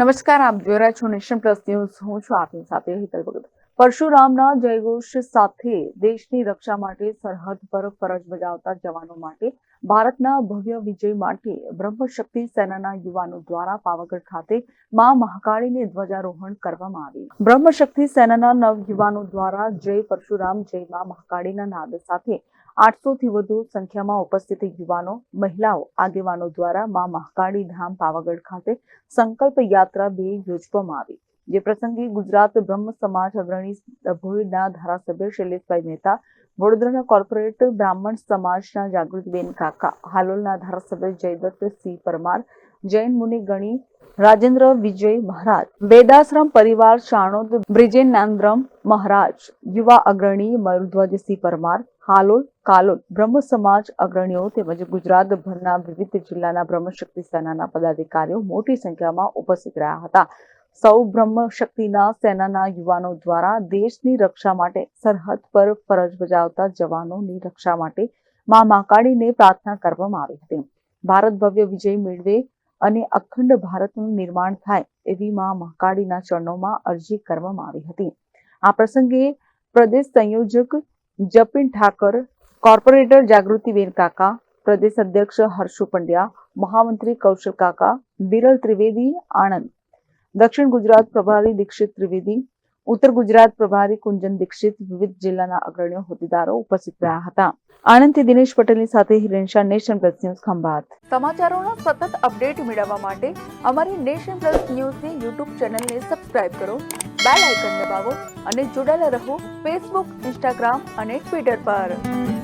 નમસ્કાર, આપ જોઈ રહ્યા છો નેશન પ્લસ ન્યૂઝ. હું છું આપની સાથે હિતલ ભગત. પરશુરામના જયઘોષ સાથે દેશની રક્ષા માટે સરહદ પર ફરજ બજાવતા જવાનો માટે ભારતના ભવ્ય વિજય માટે બ્રહ્મશક્તિ સેનાના યુવાનો દ્વારા પાવાગઢ ખાતે મા મહાકાળીને ધ્વજારોહણ કરવામાં આવ્યું. બ્રહ્મશક્તિ સેનાના નવ યુવાનો દ્વારા જય પરશુરામ, જય મા મહાકાળીના નાદ સાથે આઠસો થી વધુ સંખ્યામાં ઉપસ્થિત યુવાનો, મહિલાઓ, આગેવાનો દ્વારા મા મહાકાળી ધામ પાવાગઢ ખાતે સંકલ્પ યાત્રા બે યોજવામાં આવી. જે પ્રસંગે ગુજરાત બ્રહ્મ સમાજ અગ્રણી ભોયના ધારાસભ્ય શૈલેષભાઈ મહેતા, વડોદરાના કોર્પોરેટ બ્રાહ્મણ સમાજના જાગૃતિબેન કાકા, હાલોલના ધારાસભ્ય જયદત્ત સિંહ પરમાર, જૈન મુનિ ગણી, રાજેન્દ્ર વિજય મહારાજ, વેદાશ્રમ પરિવાર ચાણોદ બ્રિજેનાન્દ્રમ મહારાજ, યુવા અગ્રણી મયુરધ્વજસિંહ પરમાર, હાલોલ, કાલોલ બ્રહ્મ સમાજ અગ્રણીઓ તેમજ ગુજરાતભરના વિવિધ જિલ્લાના બ્રહ્મશક્તિ સેનાના પદાધિકારીઓ મોટી સંખ્યામાં ઉપસ્થિત રહ્યા હતા. સૌ બ્રહ્મ શક્તિના સેનાના યુવાનો દ્વારા દેશની રક્ષા માટે સરહદ પર ફરજ બજાવતા જવાનોની રક્ષા માટે મા મહાકાળીને પ્રાર્થના કરવામાં આવી હતી. ભારત ભવ્ય વિજય મેળવે અને અખંડ ભારતનું નિર્માણ થાય એવી મા મહાકાળીના ચરણોમાં અરજી કરવામાં આવી હતી. આ પ્રસંગે પ્રદેશ સંયોજક જપિન ઠાકર, કોર્પોરેટર જાગૃતિબેન કાકા, પ્રદેશ અધ્યક્ષ હર્ષુ પંડ્યા, મહામંત્રી કૌશલ કાકા, વિરલ ત્રિવેદી, આણંદ દક્ષિણ ગુજરાત પ્રભારી દીક્ષિત ત્રિવેદી, ઉત્તર ગુજરાત પ્રભારી કુંજન દીક્ષિત વિવિધ જિલ્લાના અગ્રણીઓ હોદ્દેદારો ઉપસ્થિત રહ્યા હતા. આણંદથી દિનેશ પટેલની સાથે Hiren nation plus news Khambhat. સમાચારોના સતત અપડેટ મેળવવા માટે અમારી નેશન પ્લસ ન્યૂઝની યુટ્યુબ ચેનલને સબસ્ક્રાઇબ કરો, બેલ આઇકન દબાવો અને જોડાયેલા રહો ફેસબુક, ઇન્સ્ટાગ્રામ અને ટ્વિટર પર.